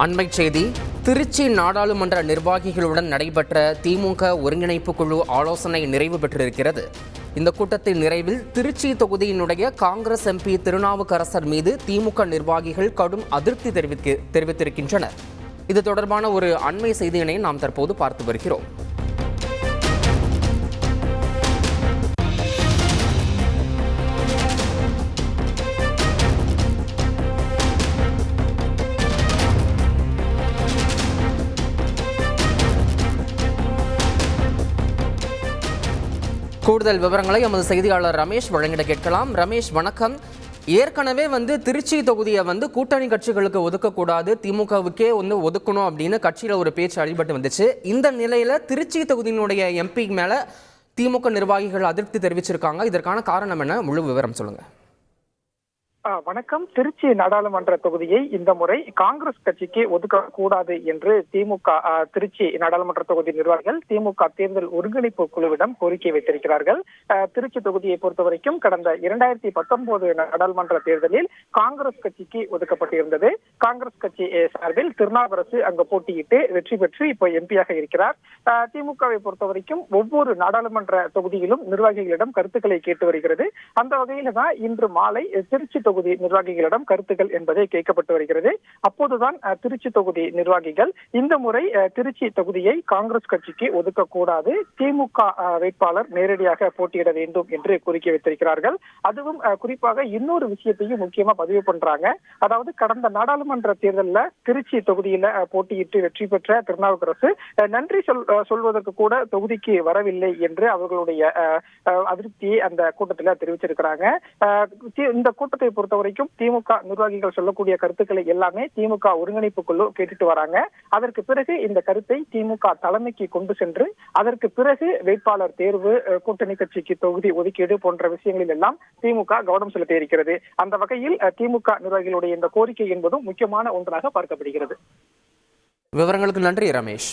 அண்மை செய்தி திருச்சி நாடாளுமன்ற நிர்வாகிகளுடன் நடைபெற்ற திமுக ஒருங்கிணைப்பு குழு ஆலோசனை நிறைவு பெற்றிருக்கிறது. இந்த கூட்டத்தின் நிறைவில் திருச்சி தொகுதியினுடைய காங்கிரஸ் எம்பி திருநாவுக்கரசர் மீது திமுக நிர்வாகிகள் கடும் அதிருப்தி தெரிவிக்க தெரிவித்திருக்கின்றனர். இது தொடர்பான ஒரு அண்மை செய்தியினை நாம் தற்போது பார்த்து வருகிறோம். கூடுதல் விவரங்களை எமது செய்தியாளர் ரமேஷ் வழங்கிட கேட்கலாம். ரமேஷ் வணக்கம். ஏற்கனவே வந்து திருச்சி தொகுதியை வந்து கூட்டணி கட்சிகளுக்கு ஒதுக்கக்கூடாது திமுகவுக்கே வந்து ஒதுக்கணும் அப்படின்னு கட்சியில் ஒரு பேச்சு அடிபட்டு வந்துச்சு. இந்த நிலையில் திருச்சி தொகுதியினுடைய எம்பி மேலே திமுக நிர்வாகிகள் அதிருப்தி தெரிவிச்சிருக்காங்க. இதற்கான காரணம் என்ன? முழு விவரம் சொல்லுங்கள் வணக்கம். திருச்சி நாடாளுமன்ற தொகுதியை இந்த முறை காங்கிரஸ் கட்சிக்கு ஒதுக்க கூடாது என்று திமுக திருச்சி நாடாளுமன்ற தொகுதி நிர்வாகிகள் திமுக தேர்தல் ஒருங்கிணைப்பு குழுவிடம் கோரிக்கை வைத்திருக்கிறார்கள். திருச்சி தொகுதியை பொறுத்தவரைக்கும் கடந்த இரண்டாயிரத்தி பத்தொன்பது நாடாளுமன்ற தேர்தலில் காங்கிரஸ் கட்சிக்கு ஒதுக்கப்பட்டிருந்தது. காங்கிரஸ் கட்சி சார்பில் திருநாவுக்கரசு அங்கு போட்டியிட்டு வெற்றி பெற்று இப்போ எம்பியாக இருக்கிறார். ஆ, திமுகவை பொறுத்தவரைக்கும் ஒவ்வொரு நாடாளுமன்ற தொகுதியிலும் நிர்வாகிகளிடம் கருத்துக்களை கேட்டு வருகிறது. அந்த வகையில தான் இன்று மாலை திருச்சி தொகுதி நிர்வாகிகளிடம் கருத்துக்கள் என்பதை கேட்கப்பட்டு வருகிறது. அப்போதுதான் திருச்சி தொகுதி நிர்வாகிகள் இந்த முறை திருச்சி தொகுதியை காங்கிரஸ் கட்சிக்கு ஒதுக்கக்கூடாது. திமுக வேட்பாளர் நேரடியாக போட்டியிட வேண்டும் என்று கோரிக்கை வைத்திருக்கிறார்கள். அதுவும் குறிப்பாக இன்னொரு விஷயத்தையும் முக்கியமா பதிவு பண்றாங்க. அதாவது கடந்த நாடாளுமன்ற தேர்தலில் திருச்சி தொகுதியில போட்டியிட்டு வெற்றி பெற்ற திருநாவுக்கரசு நன்றி சொல் சொல்வதற்கு கூட தொகுதிக்கு வரவில்லை என்று அவர்களுடைய அதிருப்தியை அந்த கூட்டத்தில் தெரிவிச்சிருக்கிறாங்க. இந்த கூட்டத்தை பொறுத்த வரைக்கும் திமுக நிர்வாகிகள் சொல்லக்கூடிய கருத்துக்களை எல்லாமே திமுக ஒருங்கிணைப்பு குழு கேட்டுட்டு வராங்க. அதற்கு பிறகு இந்த கருத்தை திமுக தலைமைக்கு கொண்டு சென்று அதற்கு பிறகு வேட்பாளர் தேர்வு கூட்டணி கட்சிக்கு தொகுதி ஒதுக்கீடு போன்ற விஷயங்களில் எல்லாம் திமுக கவனம் செலுத்தி இருக்கிறது. அந்த வகையில் திமுக நிர்வாகிகளுடைய இந்த கோரிக்கை என்பதும் முக்கியமான ஒன்றாக பார்க்கப்படுகிறது. விவரங்களுக்கு நன்றி ரமேஷ்.